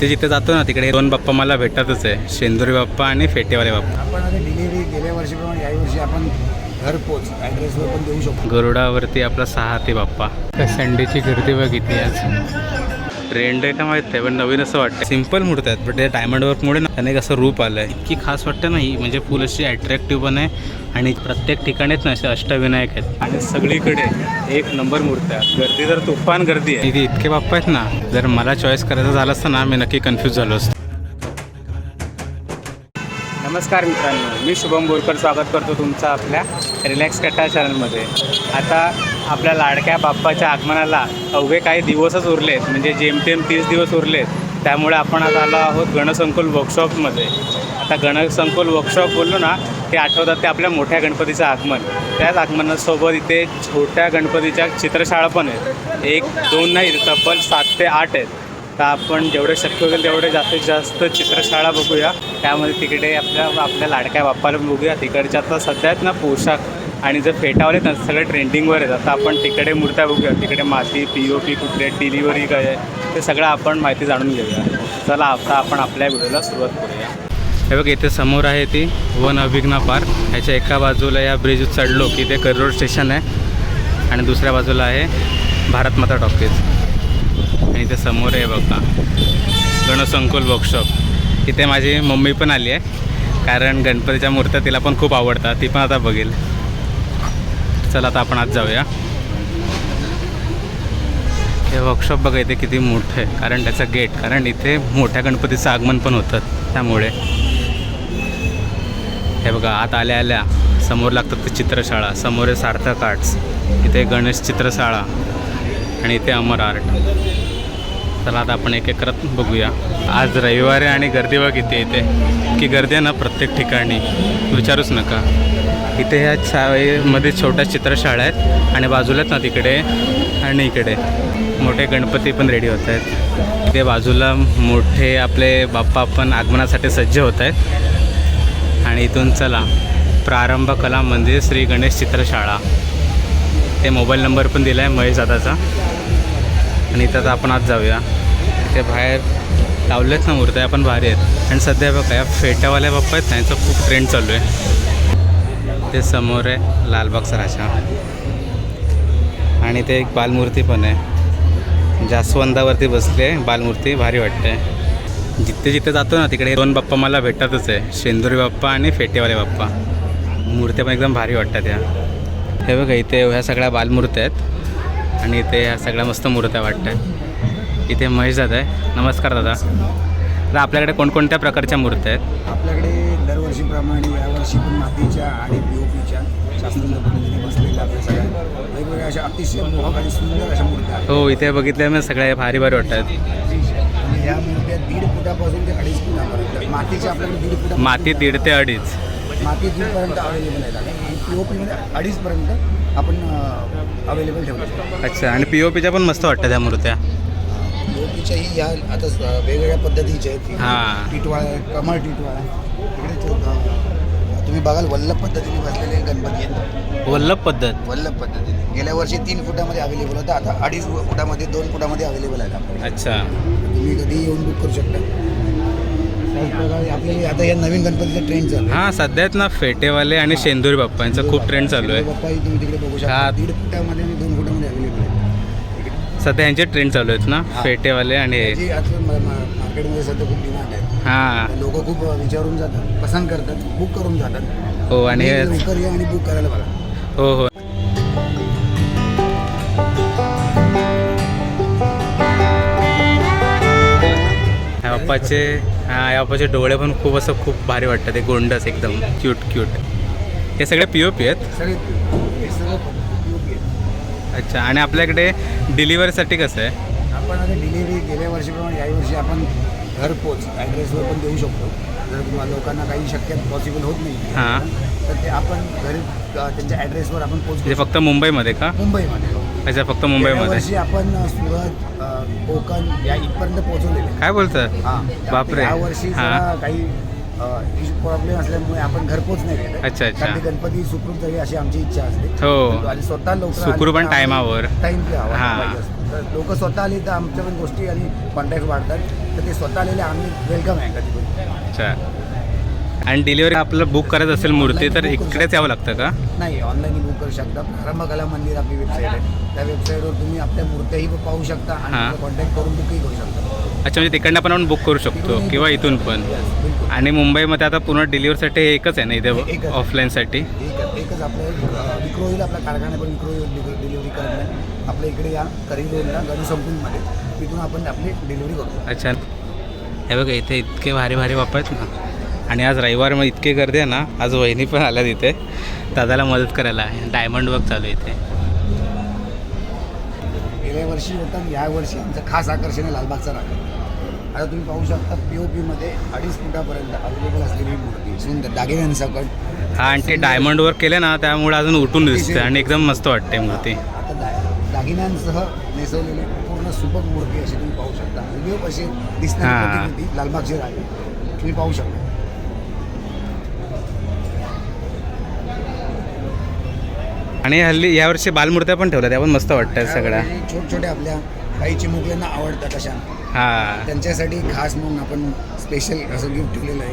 ते जिथे जातो ना तिकडे दोन बाप्पा मला भेटतच आहे. शेंदुरी बाप्पा आणि फेटेवाले बाप्पा. आपण आता डिलिव्हरी गेल्या वर्षीप्रमाणे याही वर्षी आपण घरपोच ॲड्रेसवर पण देऊ शकतो. गरुडावरती आपला सहा ते बाप्पा. संडेची गर्दी बघितली आज. ट्रेंड आहे का माहीत आहे पण नवीन असं वाटतं सिंपल मूर्ती आहेत बट ते डायमंड वर्कमुळे ना त्याने एक असं रूप आलं आहे इतकी खास वाटतं नाही म्हणजे फुल अशी अट्रॅक्टिव्ह पण आहे आणि प्रत्येक ठिकाणीच ना असे अष्टविनायक आहेत. आणि सगळीकडे एक नंबर मूर्त्या गर्दी तर तुफान गर्दी आहे. इथे इतके बाप्पा आहेत ना जर मला चॉईस करायचं झालं असतं ना मी नक्की कन्फ्यूज झालो असतो. नमस्कार मित्रांनो मी शुभम बोरकर स्वागत करतो तुमचं आपल्या रिलॅक्स कट्टा चॅनलमध्ये आता आपल्या लाडक्या बाप्पाच्या आगमनाला अवघे काही दिवसच उरलेत. म्हणजे जेमतेम तीस दिवस उरलेत. त्यामुळे आपण आज आलो आहोत गणसंकुल वर्कशॉपमध्ये आता गणसंकुल वर्कशॉप बोललो ना ते आठवतात ते आपल्या मोठ्या गणपतीचं आगमन. त्याच आगमनासोबत इथे छोट्या गणपतीच्या चित्रशाळा पण आहेत. एक दोन नाही तब्बल सात ते आठ आहेत. तर आपण जेवढे शक्य होईल तेवढे जास्तीत जास्त चित्रशाळा बघूया. त्यामध्ये तिकडे आपल्या आपल्या लाडक्या बाप्पाला बघूया. तिकडच्या आता सध्या आहेत ना पोशाख. आणि जर फेटावले तर सगळं ट्रेंडिंगवर आहेत आता आपण तिकडे मूर्त्या बघूया. तिकडे माती पी ओ पी कुठले डिलिव्हरी काय आहे ते सगळं आपण माहिती जाणून घेऊया. चला आता आपण आपल्या व्हिडिओला सुरुवात करूया. हे बघ इथे समोर आहे ती वन अभिज्ञा पार्क. ह्याच्या एका बाजूला या ब्रिज चढलो की ते करोड स्टेशन आहे. आणि दुसऱ्या बाजूला आहे भारतमाता टॉकीज. आणि इथे समोर आहे बघा गणसंकुल वर्कशॉप इथे माझी मम्मी पण आली आहे. कारण गणपतीच्या मूर्त्या तिला पण खूप आवडतात. ती पण आता बघेल. चला आता आपण आज जाऊया. हे वर्कशॉप बघा इथे किती मोठं आहे. कारण त्याचं गेट कारण इथे मोठ्या गणपतीचं आगमन पण होतं त्यामुळे. हे बघा आत आल्या आल्या समोर लागतात ते चित्रशाळा समोर आहे सार्थक आर्ट्स इथे गणेश चित्रशाळा आणि इथे अमर आर्ट चला आता आपण एक एक करत बघूया. आज रविवार आहे आणि गर्दी बघ इथे इथे. की गर्दी आहे ना प्रत्येक ठिकाणी. विचारूच नका. इथे ह्या शाळेमध्ये छोट्या चित्रशाळा आहेत आणि बाजूलाच ना तिकडे आणि इकडे मोठे गणपती पण रेडी होत आहेत. इथे बाजूला मोठे आपले बाप्पा पण आगमनासाठी सज्ज होत आहेत. आणि इथून चला प्रारंभ कला मंदिर श्री गणेश चित्रशाळा. ते मोबाईल नंबर पण दिला आहे महेश दादाचा. आणि इथं आता आपण आज जाऊया. इथे बाहेर लावलेच ना मूर्त्या पण भारी आहेत. आणि सध्या बघा या फेट्यावाल्या बाप्पा आहेत त्यांचा खूप ट्रेंड चालू आहे. ते समोर आहे लालबाग राजा आणि ते एक बालमूर्ती पण आहे. जास्वंदावरती बसली आहे बालमूर्ती भारी वाटते जिथे जिथे जातो ना तिकडे दोन बाप्पा मला भेटतच आहे. शेंदुरी बाप्पा आणि फेटेवाले बाप्पा. मूर्त्या पण एकदम भारी वाटतात या. हे बघा इथे ह्या सगळ्या बालमूर्त्या आहेत. आणि इथे ह्या सगळ्या मस्त मूर्त्या वाटतात. इथे महेश दादा आहे. नमस्कार दादा. तर आपल्याकडे कोणकोणत्या प्रकारच्या मूर्त्या आहेत? आपल्याकडे दरवर्षीप्रमाणे यावर्षी पण मातीच्या आणि पी ओ पीच्या शास्त्रीय पद्धतीने बसलेल्या आपल्या सगळ्या वेगवेगळ्या अशा अतिशय मोहक आणि सुंदर अशा मूर्त्या आहेत. हो इथे बघितल्या मी सगळ्या भारी भारी वाटतात. आणि ह्या मूर्त्या दीड फुटापासून ते अडीच फुटापर्यंत. मातीच्या आपल्याकडे दीड फुटा माती दीड ते अडीच. माती दीडपर्यंत अवेलेबल आहेत आणि पी ओ पीमध्ये अडीचपर्यंत आपण अवेलेबल ठेवतो अच्छा आणि पी ओ पीच्या पण मस्त वाटतात त्या मूर्त्या. पीच्याही या आता वेगवेगळ्या पद्धतीच्या आहेत हां. टिटवाळा आहे, कमळ टिटवाळा. आहे. इकडे तो, अं, तुम्ही बघाल वल्लभ पद्धतीने बसलेले गणपती आहेत. वल्लभ पद्धत. वल्लभ पद्धतीने. गेल्या वर्षी तीन फुटामध्ये अवेलेबल होता. आता अडीच फुटामध्ये दोन फुटामध्ये अवेलेबल आहेत आपल्याकडे. अच्छा. तुम्ही कधी येऊन बुक करू शकता. आपल्याला आता या नवीन गणपतीचा ट्रेंड चालू आहे. हां सध्या ना फेटेवाले आणि शेंदुरी बाप्पा यांचा खूप ट्रेंड चालू आहे. बाप्पा तुम्ही तिकडे बघू शकता. दीड फुटामध्ये सध्या यांचे ट्रेंड चालू आहेत ना हां. फेटेवाले आणि हे. जी आता मा- मा- मार्केटमध्ये सध्या खूप डिमांड आहे हां लोक खूप विचारून जातात पसंत करतात बुक करून जातात हो आणि हे तुम्ही लवकर या आणि बुक करायला बघा हो हो ह्या बाप्पाचे हा या बाप्पाचे डोळे पण खूप असं खूप भारी वाटतात ते गोंडस एकदम क्यूट क्यूट हे सगळे पी ओ पी आहेत सगळे. अच्छा आणि आपल्याकडे डिलिव्हरीसाठी कसं आहे? आपण आता डिलिव्हरी गेल्या वर्षीप्रमाणे याही वर्षी आपण घरपोच ॲड्रेसवर पण देऊ शकतो. जर तुम्हाला लोकांना काही शक्य पॉसिबल होत नाही हां. तर ते आपण घरी अ, त्यांच्या ॲड्रेसवर आपण पोच म्हणजे फक्त मुंबईमध्ये का? मुंबईमध्ये. अच्छा फक्त गेल्या मुंबईमध्ये वर्षी आपण सुरत अ, कोकण या इथपर्यंत पोहोचवलेले. काय बोलतं हां. बापरे. या वर्षी हां. काही प्रॉब्लेम असल्यामुळे आपण घरपोच नाही अच्छा, अच्छा. कारण ते गणपती सुखरूप जावी अशी आमची इच्छा असते. हो. आणि स्वतः लवकर सुखरूप आणि टायमावर. टाईम हां. लोक स्वतः आली तर आमच्या पण गोष्टी आणि कॉन्टॅक्ट वाढतात. तर ते स्वतः आलेले आम्ही वेलकम आहे कधी पण. अच्छा. आणि डिलिव्हरी आपल्याला बुक करायचं असेल मूर्ती तर इकडेच यावं लागतं का? नाही ऑनलाईन बुक करू शकता. प्रारंभ कला मंदिर आपली वेबसाईट आहे. त्या वेबसाईटवर तुम्ही आपल्या मूर्त्याही पाहू शकता. आणि कॉन्टॅक्ट करून बुकही करू शकता. अच्छा म्हणजे तिकडनं पण आपण बुक करू शकतो किंवा इथून पण. आणि मुंबईमध्ये आता पूर्ण डिलिव्हरीसाठी हे एकच आहे ना इथे. ऑफलाईनसाठी एक एकच आपलं अं, विक्रोळीला आपला कारखाना पण डिलिव्हरी नाही आपल्या इकडे या करी रोडला गडी तिथून आपण आपली डिलिव्हरी करतो अच्छा. हे बघा इथे इतके भारी भारी आहेत ना. आणि आज रविवार मग इतके गर्दी आहे ना आज वहिनी पण आल्या तिथे दादाला मदत करायला. डायमंड वर्क चालू आहे इथे. गेल्या वर्षी होतं या वर्षी आमचं खास आकर्षण आहे लालबागचा राजा. आता तुम्ही पाहू शकता पी ओ पीमध्ये अडीच फुटापर्यंत अवेलेबल असलेली मूर्ती सुंदर दागिन्यांसकट हा आणि ते डायमंड वर्क केले ना त्यामुळे अजून उठून दिसते आणि एकदम मस्त वाटते मूर्ती. आता दा दागिन्यांसह नेसवलेली पूर्ण सुबक मूर्ती अशी तुम्ही पाहू शकता. हां. दिसणार लालबागचे राजे. तुम्ही पाहू शकता. आणि हल्ली यावर्षी बालमूर्त्या पण ठेवल्या त्या पण मस्त वाटतात सगळ्या. छोट छोट्या आपल्या काही चिमुकल्यांना आवडतात अशा हा. त्यांच्यासाठी खास म्हणून आपण स्पेशल असं गिफ्ट ठेवलेलं आहे.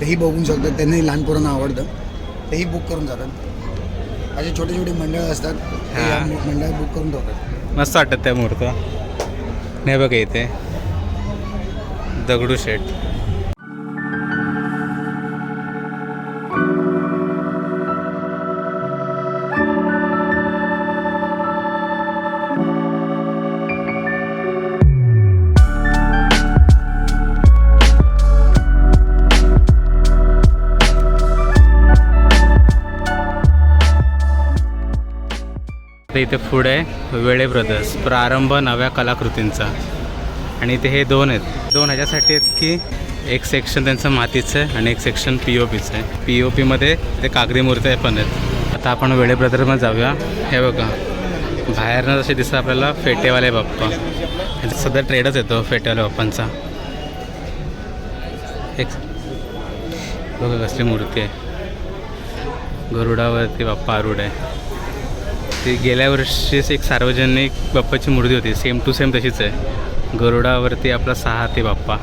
तेही बघू शकतात त्यांनाही लहान पोरांना आवडतं. तेही बुक करून जातात. असे छोटे छोटे मंडळ असतात. ते या. मंडळ बुक करून ठेवतात मस्त वाटतात त्या मूर्त्या नाही बघा इथे. दगडूशेठ. आता इथे पुढे वेळे ब्रदर्स प्रारंभ नव्या कलाकृतींचा. आणि इथे हे दोन आहेत. दोन ह्याच्यासाठी आहेत की एक सेक्शन त्यांचं मातीचं आहे आणि एक सेक्शन पी ओ पीचं आहे. पी ओ पीमध्ये ते कागदी मूर्त्या पण आहेत. आता आपण वेळे ब्रदरमध्ये जाऊया. हे बघा. बाहेरनं जसे दिसतं आपल्याला फेटेवाले बाप्पा. ह्याचा सध्या ट्रेडच येतो फेटेवाल्या बाप्पांचा. एक बघा कसली मूर्ती आहे. गरुडावरती बाप्पा आरुड आहे. ती गेल्या वर्षीच एक सार्वजनिक बाप्पाची मूर्ती होती. सेम टू सेम तशीच आहे. गरुडावरती आपला सहा ते बाप्पा.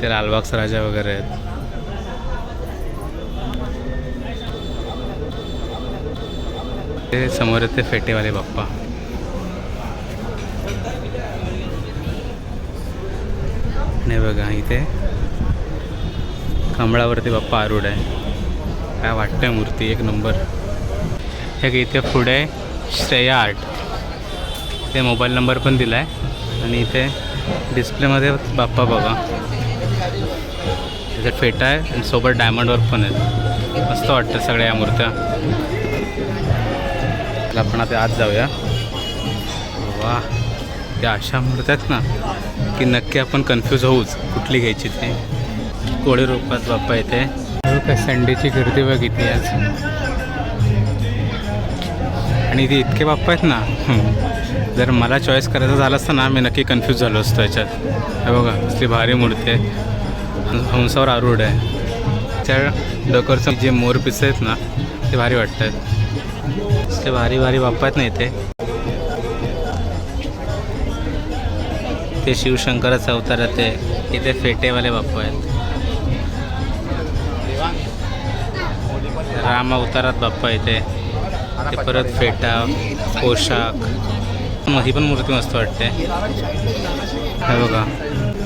ते लालबागचा राजा वगैरे आहेत. ते समोर येते फेटेवाले बाप्पा. नाही बघा इथे कमळावरती बाप्पा आरूढ आहे. काय वाटतं मूर्ती? एक नंबर. हे इथे पुढे श्रेया आर्ट. ते मोबाईल नंबर पण दिला आहे आणि इथे डिस्प्लेमध्ये बाप्पा बघा. त्याच्यात फेटा आहे आणि सोबत डायमंड वर्क पण आहेत मस्त वाटतं सगळ्या या मूर्त्या आपण आता आत जाऊया. वा त्या अशा मूर्त्या आहेत ना की नक्की आपण कन्फ्यूज होऊच. कुठली घ्यायची ते? कोळी रूपात बाप्पा येते काय संडेची गर्दी बघितली आज? आणि ते इतके बाप्पा आहेत ना जर मला चॉईस करायचं झालं असतं ना मी नक्की कन्फ्यूज झालो असतो याच्यात. हे बघा असली भारी मूर्ती आहे. हंसावर आरूढ आहे. त्या डोकरचं जे मोर पिस आहेत ना ते भारी वाटत आहेत असले भारी भारी बाप्पा आहेत ना इथे. ते शिवशंकराचा अवतार आहे ते. इथे फेटेवाले बाप्पा आहेत. राम अवतारात बाप्पा येते. ते परत फेटा पोशाख ही पण मूर्ती मस्त वाटते. हे बघा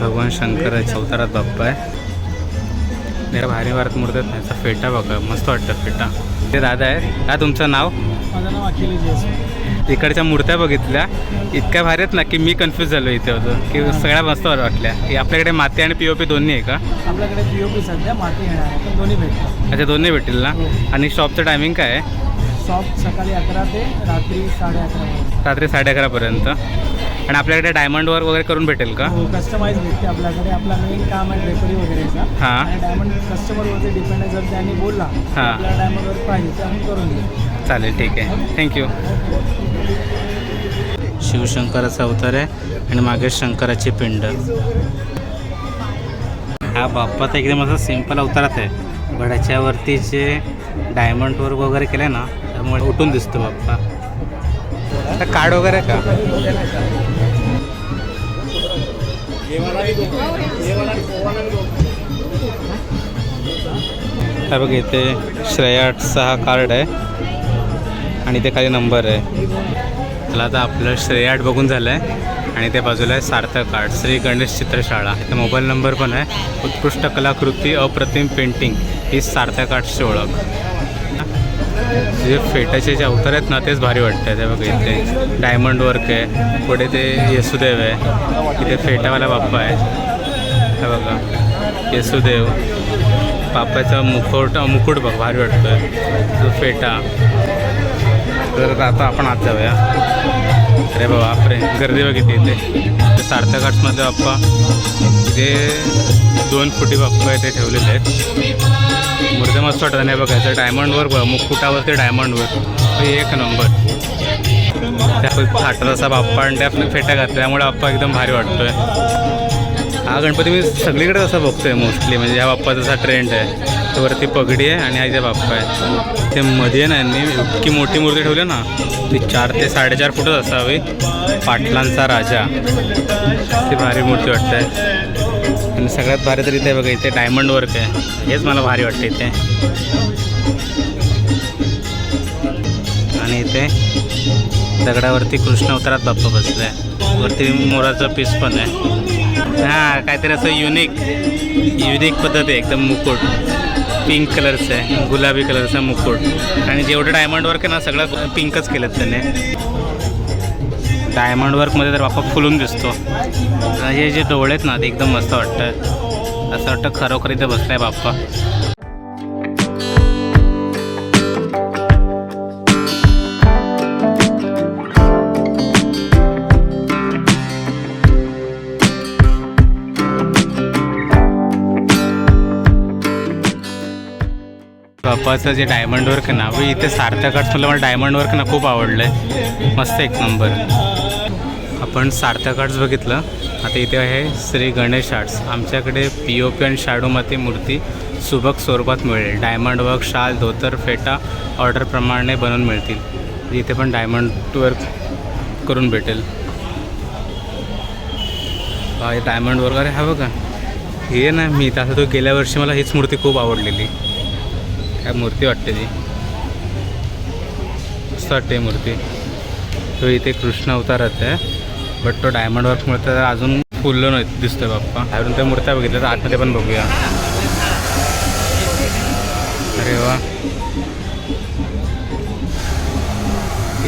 भगवान शंकराच्या अवतारात बाप्पा आहे. मेरा भारी भारत मूर्ती नाही फेटा बघा मस्त वाटतं फेटा. ते दादा आहे. का तुमचं नाव? माझं नाव अखिलेश इकडच्या मूर्त्या बघितल्या. इतक्या भारी आहेत ना की मी कन्फ्यूज झालो इथे होतो की सगळ्या मस्त वाटल्या. हे आपल्याकडे माती आणि पी ओ पी दोन्ही आहे का? आपल्याकडे पी ओ पी सध्या माती येणार दोन्ही भेटतात अच्छा दोन्ही भेटेल ना? आणि शॉपचं टायमिंग काय आहे? शॉप सकाळी अकरा ते रात्री साडे अकरा रात्री साडे अकरापर्यंत आणि आपल्याकडे डायमंड वर्क वगैरे करून भेटेल का? हो कस्टमाइज भेटते आपल्याकडे. आपला मेन काम आहे ड्रेपरी वगैरेचा. हां. डायमंड कस्टमरवरती डिपेंड आहे. जर त्यांनी बोलला हां. डायमंड वर्क पाहिजे ते आम्ही करून देऊ. चालेल ठीक आहे. थँक्यू शिवशंकराचा अवतार आहे आणि मागे शंकराची पिंड. हा बाप्पा तर एकदम असं सिंपल अवतारात आहे. बट जे डायमंड वर्क वगैरे केलं आहे ना त्यामुळे उठून दिसतो बाप्पा. आता कार्ड वगैरे का? बघ इथे श्रेयाटचा हा कार्ड आहे. आणि ते खाली नंबर आहे. त्याला आता आपलं श्रेयाट बघून झालं आहे आणि ते बाजूला आहे सार्थक आर्ट श्री गणेश चित्रशाळा. इथं मोबाईल नंबर पण आहे. उत्कृष्ट कलाकृती अप्रतिम पेंटिंग ही सार्थक आर्ट्सची ओळख. जे फेटाचे जे अवतार आहेत ना तेच भारी वाटतं ते बघा इथे डायमंड वर्क आहे. पुढे ते येसुदेव आहे. इथे फेटावाला बाप्पा आहे. हे बघा येसुदेव. बाप्पाचा मुखवट मुकुट बघ भारी वाटतोय. तो फेटा. तर आता आपण आत जाऊया. अरे बाबा बापरे गर्दी बघितली इथे ते सार्थक बाप्पा. इथे दोन फुटी बाप्पा इथे ठेवलेले आहेत. मुर्दे मस्त वाटत नाही बघायचं डायमंडवर बघा. मुकुटावरती ते डायमंडवर एक नंबर त्या थाटात असा बाप्पा आणि त्या फेट्या घातल्या त्यामुळे बाप्पा एकदम भारी वाटतोय. हा गणपती मी सगळीकडे असं बघतोय मोस्टली म्हणजे ह्या बाप्पाचा असा ट्रेंड आहे. वरती पगडी आहे आणि हा बाप्पा आहे. ते मध्ये ना यांनी इतकी मोठी मूर्ती ठेवली ना ती चार ते साडेचार फुटच असावी. पाटलांचा राजा. ती भारी मूर्ती वाटते आणि सगळ्यात भारी तर इथे बघा इथे डायमंड वर्क आहे. हेच मला भारी वाटतं इथे. आणि इथे दगडावरती कृष्ण अवतारात बाप्पा बसला आहे. वरती मोराचं पीस पण आहे. हां काहीतरी असं युनिक युनिक पद्धत आहे एकदम मुकुट. पिंक कलरचं आहे गुलाबी कलरचा मुकुट. आणि जेवढं डायमंड वर्क आहे ना सगळं पिंकच केलं त्याने. डायमंड वर्कमध्ये तर बापा फुलून दिसतो. हे जे डोळे आहेत ना ते एकदम मस्त वाटतं असं वाटतं खरोखर इथे आहे बाप्पा. बाप्पाचं जे डायमंड वर्क आहे ना इथे सार्थक आर्ट्स मला डायमंड वर्क ना खूप आवडलं आहे मस्त एक नंबर आपण सार्थक आर्ट्स बघितलं. आता इथे आहे श्री गणेश आर्ट्स आमच्याकडे पी ओ पी आणि शाडूमध्ये मूर्ती सुबक स्वरूपात मिळेल. डायमंड वर्क शाल धोतर फेटा ऑर्डरप्रमाणे बनवून मिळतील. इथे पण डायमंड वर्क करून भेटेल. हे डायमंड वर्क अरे हा बघा. हे ना मी तसं तो गेल्या वर्षी मला हीच मूर्ती खूप आवडलेली. काय मूर्ती वाटते ती? मस्त वाटते मूर्ती. तो इथे कृष्ण अवतारात आहे बट तो डायमंड वर्कमुळे तर अजून फुललं नाही दिसतोय बाप्पा. बाहेरून त्या मूर्त्या बघितल्या तर आतमध्ये पण बघूया. अरे वा.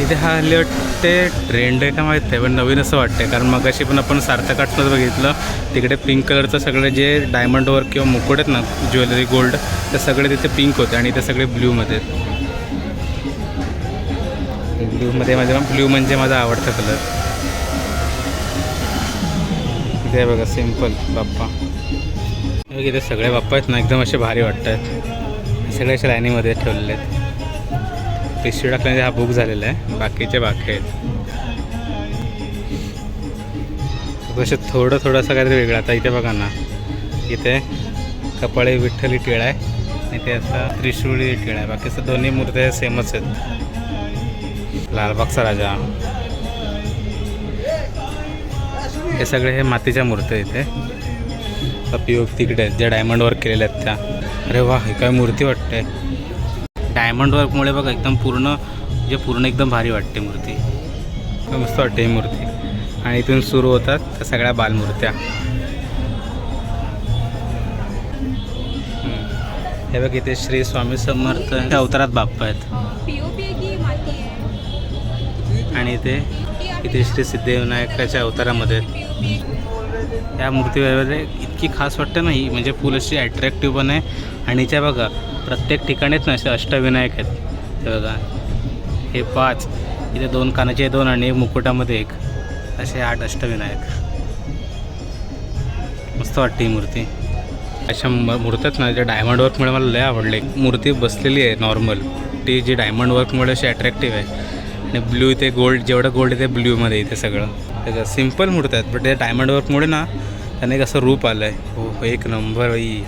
इथे हा हल्ली वाटते ट्रेंड आहे का माहीत आहे पण नवीन असं वाटतंय. कारण मग अशी पण आपण सार्थक बघितलं तिकडे पिंक कलरचं सगळे जे डायमंड वर्क किंवा मुकुट आहेत ना ज्वेलरी गोल्ड ते सगळे तिथे पिंक होते आणि ते सगळे ब्ल्यूमध्ये ब्ल्यूमध्ये माझ्या ब्ल्यू म्हणजे माझा आवडता कलर इथे बघा सिंपल बाप्पा. बघ, इथे सगळे बाप्पा आहेत ना एकदम असे भारी वाटत आहेत सगळे अशा लाईनीमध्ये ठेवलेले आहेत. पिशवी टाकल्याने हा बुक झालेला आहे. बाकीचे बाकी आहेत. कसं थोडं थोडंसं काहीतरी वेगळं. आता इथे बघा ना इथे कपाळे विठ्ठली टिळा आहे इथे ते असा त्रिशूळी टिळा आहे. बाकीचं दोन्ही मूर्त्या सेमच आहेत. लालबागचा राजा. हे सगळे हे मातीच्या मूर्त्या इथे. पी तिकडे आहेत. ज्या डायमंड वर्क केलेल्या आहेत त्या. अरे वा हे काय मूर्ती वाटते. डायमंड वर्कमुळे बघा एकदम पूर्ण जे पूर्ण एकदम भारी वाटते मूर्ती. मस्त वाटते ही मूर्ती. आणि इथून सुरू होतात त्या सगळ्या बालमूर्त्या. हे बघ इथे श्री स्वामी समर्थ अवतारात बाप्पा आहेत. आणि इथे इथे श्री सिद्धिविनायकाच्या अवतारामध्ये या मूर्ती वगैरे इतकी खास वाटते ना ही म्हणजे फुल अशी अट्रॅक्टिव्ह पण आहे. आणि त्या बघा प्रत्येक ठिकाणीच ना असे अष्टविनायक आहेत. ते बघा. हे पाच इथे दोन कानाचे दोन आणि एक मुकुटामध्ये एक. असे आठ अष्टविनायक. मस्त वाटते ही मूर्ती. अशा म- ना ज्या डायमंड वर्कमुळे मला लय आवडले. मूर्ती बसलेली आहे नॉर्मल ती जी डायमंड वर्कमुळे अशी अट्रॅक्टिव्ह आहे. आणि ब्ल्यू इथे गोल्ड जेवढं गोल्ड ते ब्ल्यूमध्ये इथे सगळं. त्याचं सिंपल मूर्त आहेत बट त्या डायमंड वर्कमुळे ना त्याने एक असं रूप आलं आहे हो, हो एक नंबर बाई.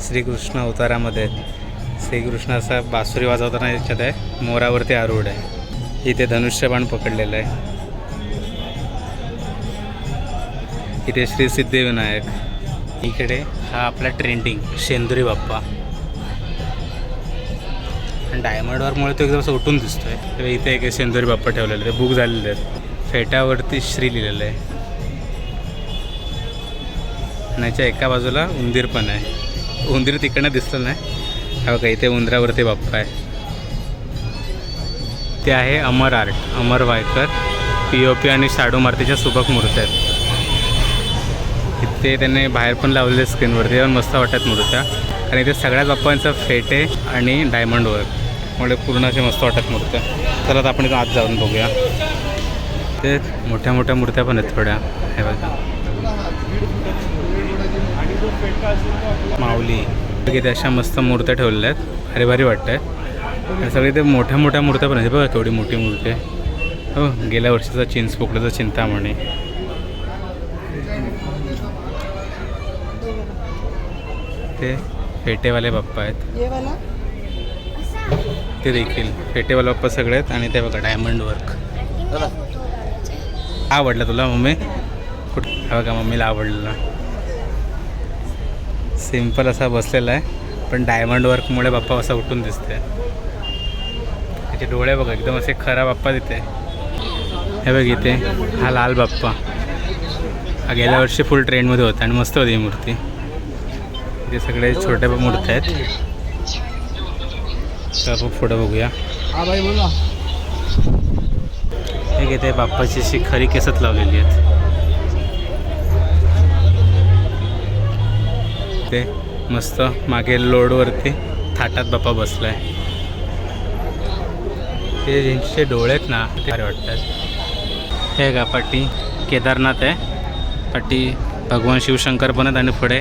श्रीकृष्ण अवतारामध्ये श्रीकृष्ण असा बासुरी वाजवताना याच्यात आहे मोरावरती आरूढ आहे. इथे धनुष्यबाण पकडलेलं आहे. इथे श्री सिद्धिविनायक. इकडे हा आपला ट्रेंडिंग शेंदुरी बाप्पा. आणि डायमंड डायमंडवरमुळे तो एकदम असं उठून दिसतोय. आहे इथे एक सेंदुरी बाप्पा ठेवलेले ते बुक झालेले आहेत. फेट्यावरती श्री लिहिलेलं आहे. आणि याच्या एका बाजूला उंदीर पण आहे. उंदीर तिकडनं दिसलं नाही. हा बघा इथे उंदरावरती बाप्पा आहे. ते आहे Amar art. Amar Waykar P O P आणि शाडू मारतीच्या सुबक मूर्त्या आहेत. इथे त्यांनी बाहेर पण लावलेले स्क्रीनवरती पण मस्त वाटतात मूर्त्या. आणि इथे सगळ्याच बाप्पांचं फेटे आणि डायमंड वर्क मुळे पूर्ण असे मस्त वाटतात मूर्त्या. चला आता आपण आत जाऊन बघूया. ते मोठ्या मोठ्या मूर्त्या पण आहेत थोड्या. हे बघा. माऊली. इथे अशा मस्त मूर्त्या ठेवलेल्या आहेत. भारी भारी वाटतंय. आणि सगळे ते मोठ्या मोठ्या मूर्त्या पण आहेत. बघा केवढी मोठी मूर्ती आहे. हो गेल्या वर्षीचा चिंचपोकल्याचा चिंतामणी ते फेटेवाले बाप्पा आहेत. ते देखील. पेटेवाला बाप्पा सगळे आहेत आणि ते बघा डायमंड वर्क आवडलं तुला मम्मी? कुठ? बघा मम्मीला आवडलेला सिंपल असा बसलेला आहे पण डायमंड वर्कमुळे बाप्पा असा उठून दिसते त्याचे डोळे बघा एकदम असे खरा बाप्पा तिथे. हे बघ इथे हा लाल बाप्पा हा गेल्या वर्षी फुल ट्रेंडमध्ये होता आणि मस्त होती ही मूर्ती. इथे सगळे छोट्या मूर्त्या आहेत. तर आपण पुढं बघूया. हा भाई बोला. एक इथे बाप्पाची अशी खरी केसच लावलेली आहेत. ते मस्त मागे लोडवरती थाटात बाप्पा बसलाय. ते ज्यांचे डोळे आहेत ना ते भारी वाटतात. हे का पाटी केदारनाथ आहे. पाटी भगवान शिवशंकर पण आहेत आणि पुढे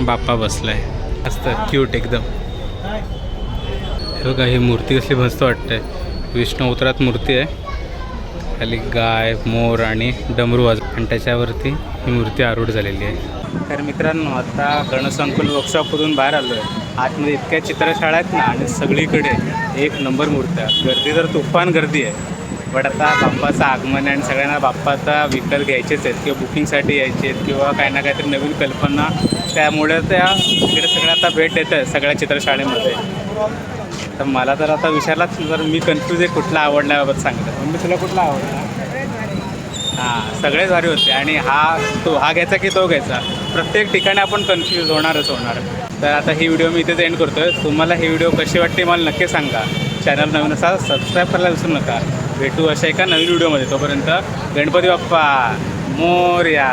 बाप्पा बसलाय. मस्त क्यूट एकदम. हे बघा ही मूर्ती कसली मस्त वाटते. विष्णू अवतारात मूर्ती आहे. खाली गाय मोर आणि डमरू वाज आणि त्याच्यावरती ही मूर्ती आरूढ झालेली आहे. तर मित्रांनो आता गणसंकुल वर्कशॉपमधून बाहेर आलो आहे आतमध्ये इतक्या चित्रशाळा आहेत ना आणि सगळीकडे एक नंबर मूर्त्या गर्दी तर तुफान गर्दी आहे. बट आता बाप्पाचं आगमन आहे आणि सगळ्यांना बाप्पाचा विकत घ्यायचेच आहेत किंवा बुकिंगसाठी यायचे आहेत किंवा काही ना काहीतरी नवीन कल्पना. त्यामुळे त्या इकडे सगळ्या आता भेट देत आहेत सगळ्या चित्रशाळेमध्ये. तर मला तर आता विचारलाच जर मी कन्फ्यूज आहे कुठला आवडण्याबाबत सांगितलं. मग मी तुला कुठला आवडला? हां सगळेच भारी होते. आणि हा तो हा घ्यायचा की तो घ्यायचा? प्रत्येक ठिकाणी आपण कन्फ्यूज होणारच होणार. तर आता ही व्हिडिओ मी इथेच एंड करतो आहे तुम्हाला ही व्हिडिओ कशी वाटते मला नक्की सांगा. चॅनल नवीन असा सबस्क्राईब करायला विसरू नका. भेटू अशा एका नवीन व्हिडिओमध्ये तोपर्यंत गणपती बाप्पा मोर्या.